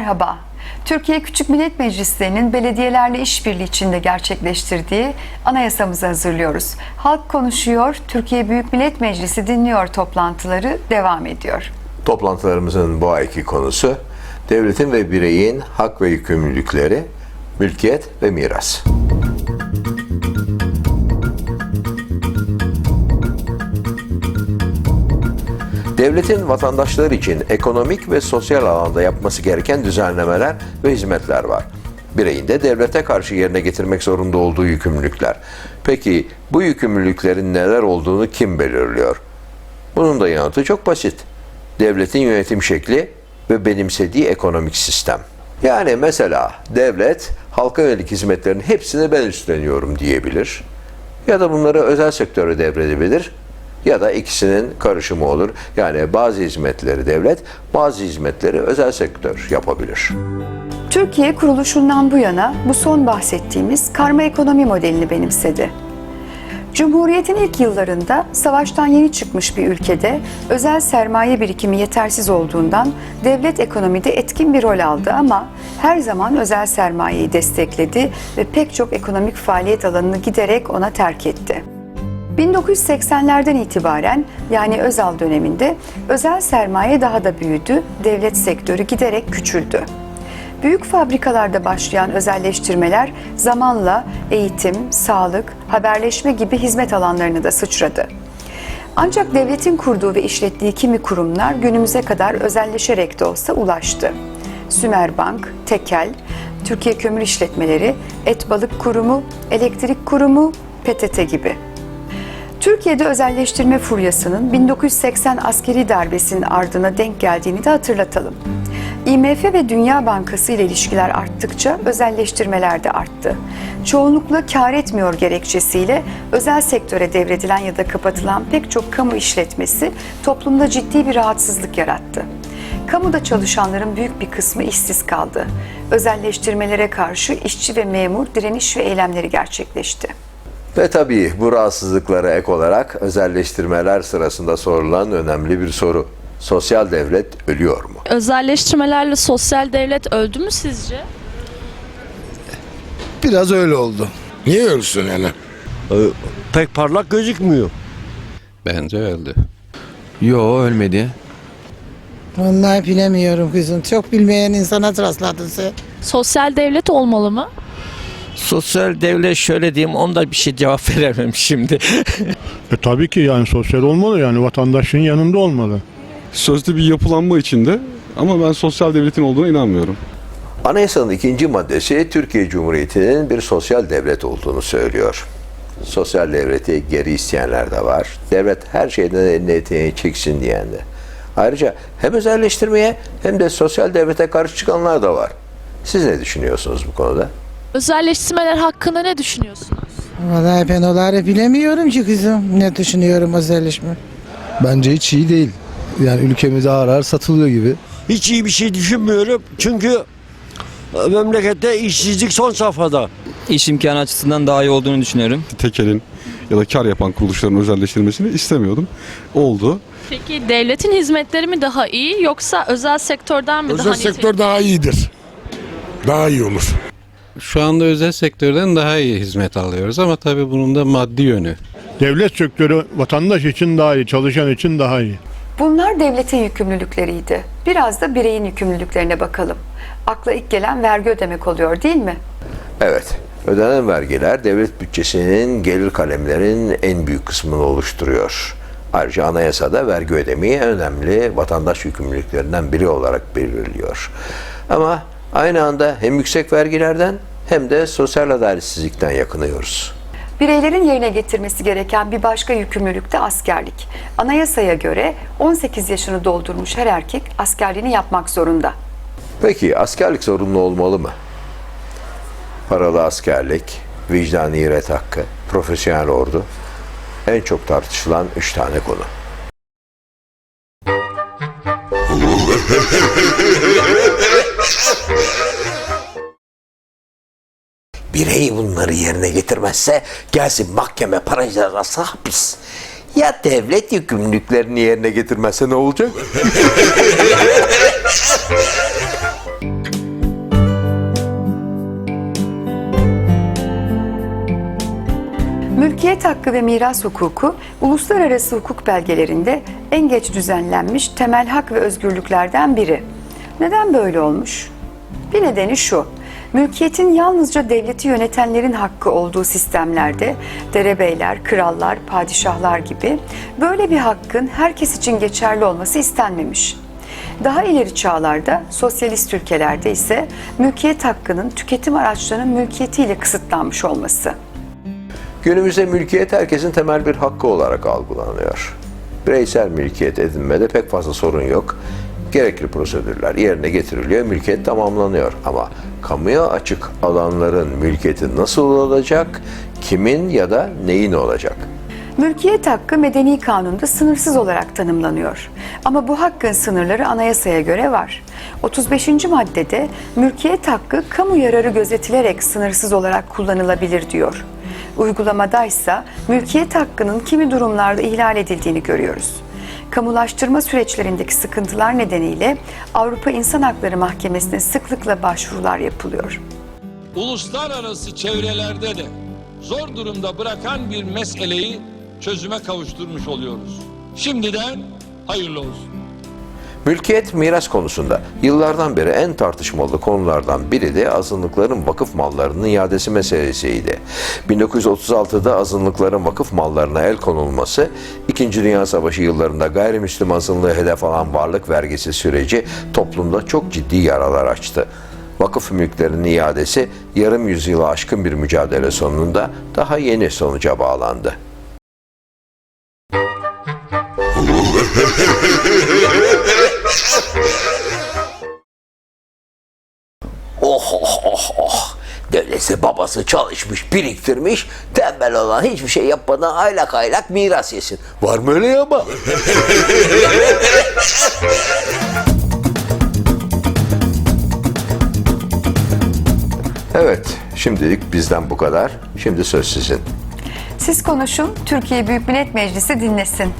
Merhaba. Türkiye Küçük Millet Meclislerinin belediyelerle işbirliği içinde gerçekleştirdiği anayasamızı hazırlıyoruz. Halk konuşuyor, Türkiye Büyük Millet Meclisi dinliyor toplantıları devam ediyor. Toplantılarımızın bu ayki konusu devletin ve bireyin hak ve yükümlülükleri, mülkiyet ve miras. Devletin vatandaşları için ekonomik ve sosyal alanda yapması gereken düzenlemeler ve hizmetler var. Bireyin de devlete karşı yerine getirmek zorunda olduğu yükümlülükler. Peki bu yükümlülüklerin neler olduğunu kim belirliyor? Bunun da yanıtı çok basit. Devletin yönetim şekli ve benimsediği ekonomik sistem. Yani mesela devlet halka yönelik hizmetlerin hepsini ben üstleniyorum diyebilir. Ya da bunları özel sektöre devredebilir ya da ikisinin karışımı olur. Yani bazı hizmetleri devlet, bazı hizmetleri özel sektör yapabilir. Türkiye kuruluşundan bu yana bu son bahsettiğimiz karma ekonomi modelini benimsedi. Cumhuriyetin ilk yıllarında savaştan yeni çıkmış bir ülkede özel sermaye birikimi yetersiz olduğundan devlet ekonomide etkin bir rol aldı ama her zaman özel sermayeyi destekledi ve pek çok ekonomik faaliyet alanını giderek ona terk etti. 1980'lerden itibaren yani Özal döneminde özel sermaye daha da büyüdü, devlet sektörü giderek küçüldü. Büyük fabrikalarda başlayan özelleştirmeler zamanla eğitim, sağlık, haberleşme gibi hizmet alanlarına da sıçradı. Ancak devletin kurduğu ve işlettiği kimi kurumlar günümüze kadar özelleşerek de olsa ulaştı. Sümerbank, Tekel, Türkiye Kömür İşletmeleri, Et Balık Kurumu, Elektrik Kurumu, PTT gibi. Türkiye'de özelleştirme furyasının 1980 askeri darbesinin ardına denk geldiğini de hatırlatalım. IMF ve Dünya Bankası ile ilişkiler arttıkça özelleştirmeler de arttı. Çoğunlukla kar etmiyor gerekçesiyle özel sektöre devredilen ya da kapatılan pek çok kamu işletmesi toplumda ciddi bir rahatsızlık yarattı. Kamuda çalışanların büyük bir kısmı işsiz kaldı. Özelleştirmelere karşı işçi ve memur direniş ve eylemleri gerçekleşti. Ve tabii bu rahatsızlıklara ek olarak özelleştirmeler sırasında sorulan önemli bir soru. Sosyal devlet ölüyor mu? Özelleştirmelerle sosyal devlet öldü mü sizce? Biraz öyle oldu. Niye ölsün yani? pek parlak gözükmüyor. Bence öldü. Yo ölmedi. Vallahi bilemiyorum kızım. Çok bilmeyen insana rastladın sen. Sosyal devlet olmalı mı? Sosyal devlet şöyle diyeyim onda bir şey cevap veremem şimdi. E tabii ki yani sosyal olmalı yani vatandaşın yanında olmalı. Sözlü bir yapılanma içinde ama ben sosyal devletin olduğuna inanmıyorum. Anayasanın ikinci maddesi Türkiye Cumhuriyeti'nin bir sosyal devlet olduğunu söylüyor. Sosyal devleti geri isteyenler de var. Devlet her şeyden elini eteğini çeksin diyen de. Ayrıca hem özelleştirmeye hem de sosyal devlete karşı çıkanlar da var. Siz ne düşünüyorsunuz bu konuda? Özelleştirmeler hakkında ne düşünüyorsunuz? Vallahi ben onları bilemiyorum ki kızım. Ne düşünüyorum özelleşme. Bence hiç iyi değil. Yani ülkemize ağır ağır satılıyor gibi. Hiç iyi bir şey düşünmüyorum çünkü e, memlekette işsizlik son safhada. İş imkanı açısından daha iyi olduğunu düşünüyorum. Tekelin ya da kar yapan kuruluşların özelleştirilmesini istemiyordum. Oldu. Peki devletin hizmetleri mi daha iyi yoksa özel sektörden mi daha Özel nitelikli? sektör daha iyidir. Daha iyi olur. Şu anda özel sektörden daha iyi hizmet alıyoruz ama tabii bunun da maddi yönü. Devlet sektörü vatandaş için daha iyi, çalışan için daha iyi. Bunlar devletin yükümlülükleriydi. Biraz da bireyin yükümlülüklerine bakalım. Akla ilk gelen vergi ödemek oluyor değil mi? Evet, ödenen vergiler devlet bütçesinin gelir kalemlerin en büyük kısmını oluşturuyor. Ayrıca anayasada vergi ödemeyi önemli vatandaş yükümlülüklerinden biri olarak belirliyor. Ama aynı anda hem yüksek vergilerden hem de sosyal adaletsizlikten yakınıyoruz. Bireylerin yerine getirmesi gereken bir başka yükümlülük de askerlik. Anayasaya göre 18 yaşını doldurmuş her erkek askerliğini yapmak zorunda. Peki askerlik zorunlu olmalı mı? Paralı askerlik, vicdani ret hakkı, profesyonel ordu en çok tartışılan üç tane konu. birey bunları yerine getirmezse gelsin mahkeme para cezası hapis. Ya devlet yükümlülüklerini yerine getirmezse ne olacak? Mülkiyet hakkı ve miras hukuku, uluslararası hukuk belgelerinde en geç düzenlenmiş temel hak ve özgürlüklerden biri. Neden böyle olmuş? Bir nedeni şu, Mülkiyetin yalnızca devleti yönetenlerin hakkı olduğu sistemlerde derebeyler, krallar, padişahlar gibi böyle bir hakkın herkes için geçerli olması istenmemiş. Daha ileri çağlarda sosyalist ülkelerde ise mülkiyet hakkının tüketim araçlarının mülkiyetiyle kısıtlanmış olması. Günümüzde mülkiyet herkesin temel bir hakkı olarak algılanıyor. Bireysel mülkiyet edinmede pek fazla sorun yok. Gerekli prosedürler yerine getiriliyor, mülkiyet tamamlanıyor. Ama kamuya açık alanların mülkiyeti nasıl olacak, kimin ya da neyin olacak? Mülkiyet hakkı medeni kanunda sınırsız olarak tanımlanıyor. Ama bu hakkın sınırları anayasaya göre var. 35. maddede mülkiyet hakkı kamu yararı gözetilerek sınırsız olarak kullanılabilir diyor. Uygulamadaysa mülkiyet hakkının kimi durumlarda ihlal edildiğini görüyoruz. Kamulaştırma süreçlerindeki sıkıntılar nedeniyle Avrupa İnsan Hakları Mahkemesi'ne sıklıkla başvurular yapılıyor. uluslararası çevrelerde de zor durumda bırakan bir meseleyi çözüme kavuşturmuş oluyoruz. Şimdiden hayırlı olsun. Mülkiyet miras konusunda yıllardan beri en tartışmalı konulardan biri de azınlıkların vakıf mallarının iadesi meselesiydi. 1936'da azınlıkların vakıf mallarına el konulması, İkinci Dünya Savaşı yıllarında gayrimüslim azınlığı hedef alan varlık vergisi süreci toplumda çok ciddi yaralar açtı. Vakıf mülklerinin iadesi yarım yüzyılı aşkın bir mücadele sonunda daha yeni sonuca bağlandı. babası çalışmış, biriktirmiş. Tembel olan hiçbir şey yapmadan aylak aylak miras yesin. Var mı öyle ya ama? evet, şimdilik bizden bu kadar. Şimdi söz sizin. Siz konuşun, Türkiye Büyük Millet Meclisi dinlesin.